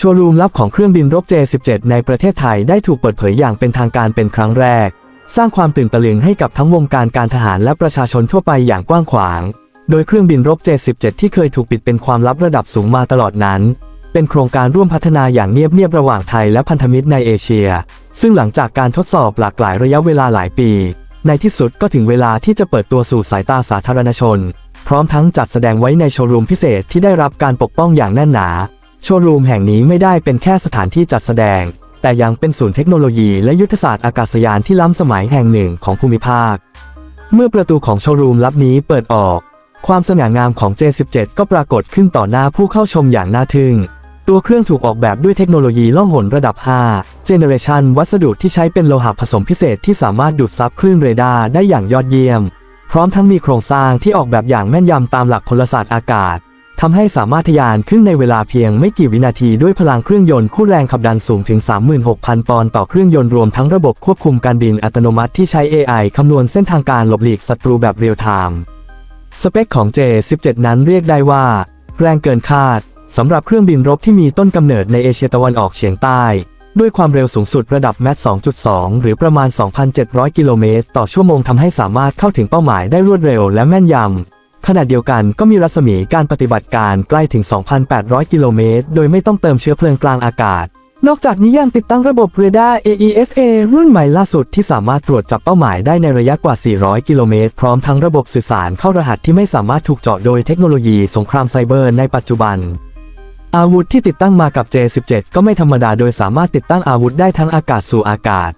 โชว์รูมลับของเครื่องบินรบ J17 ในประเทศไทยได้ถูกเปิดเผยอย่างเป็นทางการเป็นครั้งแรก สร้างความตื่นตะลึงให้กับทั้งวงการการทหารและประชาชนทั่วไปอย่างกว้างขวาง โดยเครื่องบินรบ J17 ที่เคยถูกปิดเป็นความลับระดับสูงมาตลอดนั้น เป็นโครงการร่วมพัฒนาอย่างเงียบๆระหว่างไทยและพันธมิตรในเอเชีย ซึ่งหลังจากการทดสอบหลากหลายระยะเวลาหลายปี ในที่สุดก็ถึงเวลาที่จะเปิดตัวสู่สายตาสาธารณชน พร้อมทั้งจัดแสดงไว้ในโชว์รูมพิเศษที่ได้รับการปกป้องอย่างแน่นหนา โชว์รูมแห่งนี้ไม่ได้เป็นแค่สถานที่จัดแสดง แต่ยังเป็นศูนย์เทคโนโลยีและยุทธศาสตร์อากาศยานที่ล้ำสมัยแห่งหนึ่งของภูมิภาค เมื่อประตูของโชว์รูมลับนี้เปิดออก ความสง่างามของ J17 ก็ปรากฏขึ้นต่อหน้าผู้เข้าชมอย่างน่าทึ่ง ตัวเครื่องถูกออกแบบด้วยเทคโนโลยีล่องหนระดับ5 Generation วัสดุที่ใช้เป็นโลหะผสมพิเศษที่สามารถดูดซับคลื่นเรดาร์ได้อย่างยอดเยี่ยม พร้อมทั้งมีโครงสร้างที่ออกแบบอย่างแม่นยำตามหลักพลศาสตร์อากาศ ทำให้สามารถทะยานขึ้นในเวลาเพียงไม่กี่วินาทีด้วยพลังเครื่องยนต์คู่แรงขับดันสูงถึง 36,000 ปอนด์ต่อเครื่องยนต์รวมทั้งระบบควบคุมการบินอัตโนมัติที่ใช้ AI คำนวณเส้นทางการหลบหลีกศัตรูแบบเรียลไทม์สเปคของ J17 นั้นเรียกได้ว่า แรงเกินคาดสำหรับเครื่องบินรบที่มีต้นกำเนิดในเอเชียตะวันออกเฉียงใต้ ด้วยความเร็วสูงสุดระดับแมท2.2 หรือประมาณ 2,700 กิโลเมตรต่อชั่วโมงทำให้สามารถเข้าถึงเป้าหมายได้รวดเร็วและแม่นยำ ขณะเดียวกันก็มีรัศมีการปฏิบัติการใกล้ถึง 2,800 กิโลเมตร โดยไม่ต้องเติมเชื้อเพลิงกลางอากาศ นอกจากนี้ยังติดตั้งระบบเรดาร์ AESA รุ่นใหม่ล่าสุดที่สามารถตรวจจับเป้าหมายได้ในระยะกว่า 400 กิโลเมตร พร้อมทั้งระบบสื่อสารเข้ารหัสที่ไม่สามารถถูกเจาะโดยเทคโนโลยีสงครามไซเบอร์ในปัจจุบันอาวุธที่ติดตั้งมากับ J17 ก็ไม่ธรรมดาโดยสามารถติดตั้งอาวุธได้ทั้งอากาศสู่อากาศ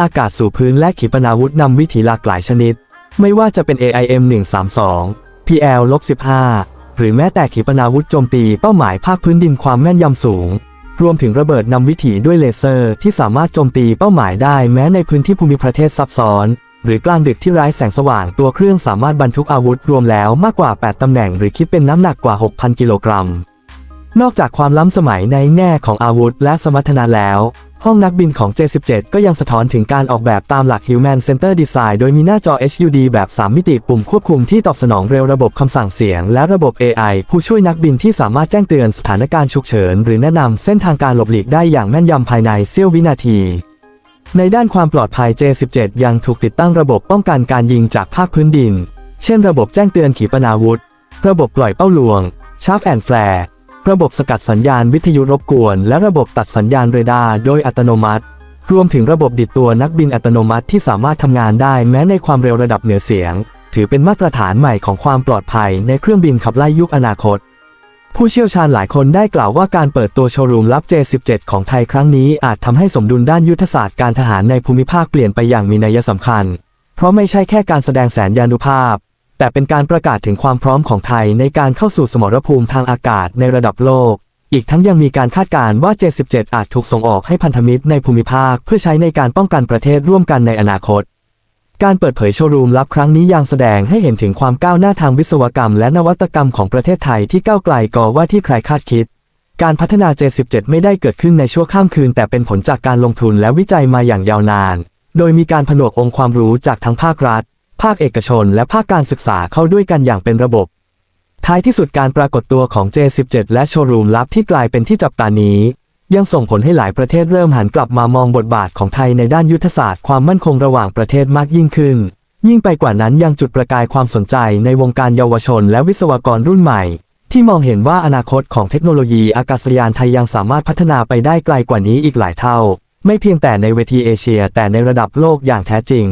อากาศสู่พื้นและขีปนาวุธนำวิถีหลากหลายชนิด ไม่ว่าจะเป็น AIM 132 PL-15 หรือแม้แต่ขีปนาวุธโจมตีเป้าหมายภาคพื้นดินความแม่นยำสูง รวมถึงระเบิดนำวิถีด้วยเลเซอร์ ที่สามารถโจมตีเป้าหมายได้แม้ในพื้นที่ภูมิประเทศซับซ้อน หรือกลางดึกที่ไร้แสงสว่างตัวเครื่องสามารถบรรทุกอาวุธรวมแล้วมากกว่า 8 ตำแหน่งหรือคิดเป็นน้ำหนักกว่า 6,000 กิโลกรัมนอกจากความล้ำสมัยในแง่ของอาวุธและสมรรถนะแล้ว ห้องนักบินของ J17 ก็ยังสะท้อนถึงการออกแบบตามหลัก Human Center Design โดยมีหน้าจอ HUD แบบ 3 มิติปุ่มควบคุมที่ตอบสนองเร็วระบบคำสั่งเสียง และระบบ AI ผู้ช่วยนักบินที่สามารถแจ้งเตือนสถานการณ์ฉุกเฉิน หรือแนะนำเส้นทางการหลบหลีกได้อย่างแม่นยำภายในเสี้ยววินาที ในด้านความปลอดภัย J17 ยังถูกติดตั้งระบบป้องกันการยิงจากภาคพื้นดิน เช่น ระบบแจ้งเตือนขีปนาวุธ ระบบปล่อยเป้าลวงชาร์ปแอนด์แฟร์ ระบบสกัดสัญญาณวิทยุรบกวน และระบบตัดสัญญาณเรดาร์โดยอัตโนมัติ รวมถึงระบบดิดตัวนักบินอัตโนมัติที่สามารถทำงานได้แม้ในความเร็วระดับเหนือเสียง ถือเป็นมาตรฐานใหม่ของความปลอดภัยในเครื่องบินขับไล่ยุคอนาคต ผู้เชี่ยวชาญหลายคนได้กล่าวว่าการเปิดตัวโชว์รูมลับ J17 ของไทยครั้งนี้อาจทำให้สมดุลด้านยุทธศาสตร์การทหารในภูมิภาคเปลี่ยนไปอย่างมีนัยสำคัญ เพราะไม่ใช่แค่การแสดงแสนยานุภาพ แต่เป็นการประกาศถึงความพร้อมของไทยในการเข้าสู่สมรภูมิทางอากาศในระดับโลก อีกทั้งยังมีการคาดการณ์ว่า J17 อาจถูกส่งออกให้พันธมิตรในภูมิภาค เพื่อใช้ในการป้องกันประเทศร่วมกันในอนาคต การเปิดเผยโชว์รูมลับครั้งนี้ยังแสดงให้เห็นถึงความก้าวหน้าทางวิศวกรรม และนวัตกรรมของประเทศไทยที่ก้าวไกลกว่าที่ใครคาดคิด การพัฒนา J17 ไม่ได้เกิดขึ้นในชั่วข้ามคืน แต่เป็นผลจากการลงทุนและวิจัยมาอย่างยาวนาน โดยมีการผนวกองค์ความรู้จากทั้งภาครัฐ ภาคเอกชน และภาคการศึกษาเข้าด้วยกันอย่างเป็นระบบ ท้ายที่สุดการปรากฏตัวของ J17 และโชว์รูมลับที่กลายเป็นที่จับตานี้ ยังส่งผลให้หลายประเทศเริ่มหันกลับมามองบทบาทของไทยในด้านยุทธศาสตร์ความมั่นคงระหว่างประเทศมากยิ่งขึ้น ยิ่งไปกว่านั้นยังจุดประกายความสนใจในวงการเยาวชน และวิศวกรรุ่นใหม่ ที่มองเห็นว่าอนาคตของเทคโนโลยีอากาศยานไทยยังสามารถพัฒนาไปได้ไกลกว่านี้อีกหลายเท่า ไม่เพียงแต่ในเวทีเอเชีย แต่ในระดับโลกอย่างแท้จริง